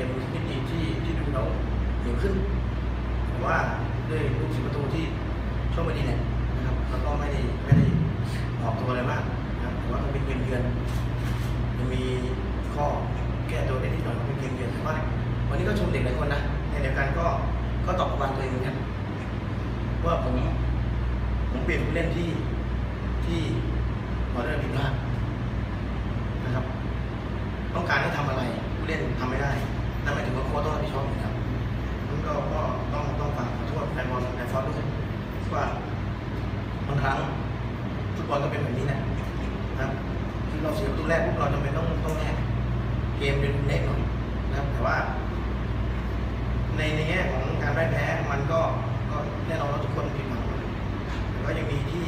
กมมิติที่ที่ดูแล้วเหนียวขึ้นผมว่าด้วยลูกศิประตูที่ช่วงไม่ดีเนี่ยนะครับแล้วก็ไม่ได้ไม่ได้ออกตัวอะไรมากนะครับแต่ว่ามันเป็นเกมเยือนยังมีข้อแก้ตัวได้นิดหน่อยเป็นเกมเยือนแต่ว่าวันนี้ก็ชมเด็กหลายคนนะในเดียวกันก็ก็ตอบประมาณตัวเองเหมือนกันว่าผมผมเปลี่ยนผู้เล่นที่ที่พอได้ผิดพลาดนะครับ ต้องการให้ทำอะไรผู้เล่นทำไม่ได้ นั่นหมายถึงว่าโค้ชต้องรับผิดชอบอยู่แล้วนั้นก็ก็ต้องต้องฝากขอโทษแฟนบอลแฟนฟอสด้วยว่าบางครั้งฟุตบอลก็เป็นแบบนี้นะครับที่เราเสียประตูแรกพวกเราจำเป็นต้องต้องแลกเกมเป็นเล็กหน่อยนะครับ แต่ว่า ในในแง่ของการได้แพ้มันก็ก็แน่นอนว่าทุกคนผิดหวังแต่ก็ยังมีที่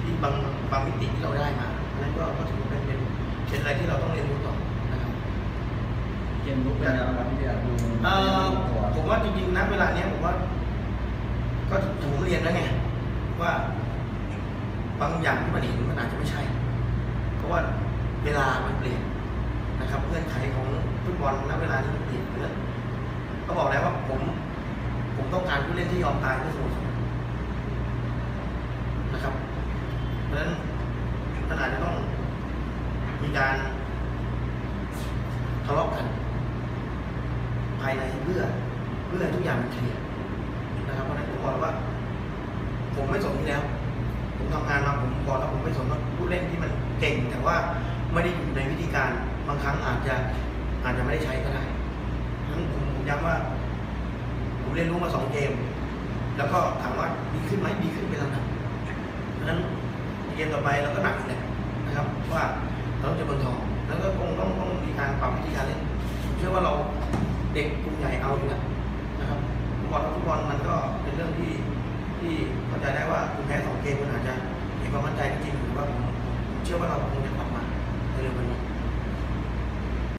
ที่บางบางมิติที่เราได้มาอันนั้นก็ก็ถือว่าเป็นเป็นเป็นอะไรที่เราต้องเรียนรู้ต่อ กมลุกเป็นยังไงครับพี่เดียดูเอ่อผมว่าจริงๆนะเวลาเนี้ยผมว่า ก็ผมเรียนแล้วไงว่า บางอย่างที่มันเห็นมันอาจจะไม่ใช่ เพราะว่าเวลามันเปลี่ยนนะครับเงื่อนไขของฟุตบอลณเวลานี้มันเปลี่ยนแล้วก็บอกแล้วว่าผม ผมต้องการผู้เล่นที่ยอมตายเพื่อสโมสรนะครับ เพราะฉะนั้นมันอาจจะต้องมีการทะเลาะกัน ภายในเพื่อเพื่อทุกอย่างมันเคลียร์นะครับเพราะฉะนั้นผมบอกว่า ผมไม่สนที่แล้ว ผมทำงานมาผมบอกแล้วผมไม่สนว่าผู้เล่นที่มันเก่ง แต่ว่าไม่ได้อยู่ในวิธีการบางครั้งอาจจะอาจจะไม่ได้ใช้ก็ได้เพราะฉะนั้นผมผมย้ำว่า ผมเรียนรู้มาสองเกม แล้วก็ถามว่าดีขึ้นไหมดีขึ้นเป็นลำดับเพราะฉะนั้นเกมต่อไปเราก็หนักอีกแหละนะครับว่าเราจะเมืองทอง ด็กกลุ่มใหญ่เอาอยู่แล้วนะครับฟุตบอลฟุตบอลมันก็เป็นเรื่องที่ที่เข้าใจได้ว่าคุณแพ้สองเกมมันอาจจะมีความมั่นใจจริงหรือว่าผมเชื่อว่าเราคงจะ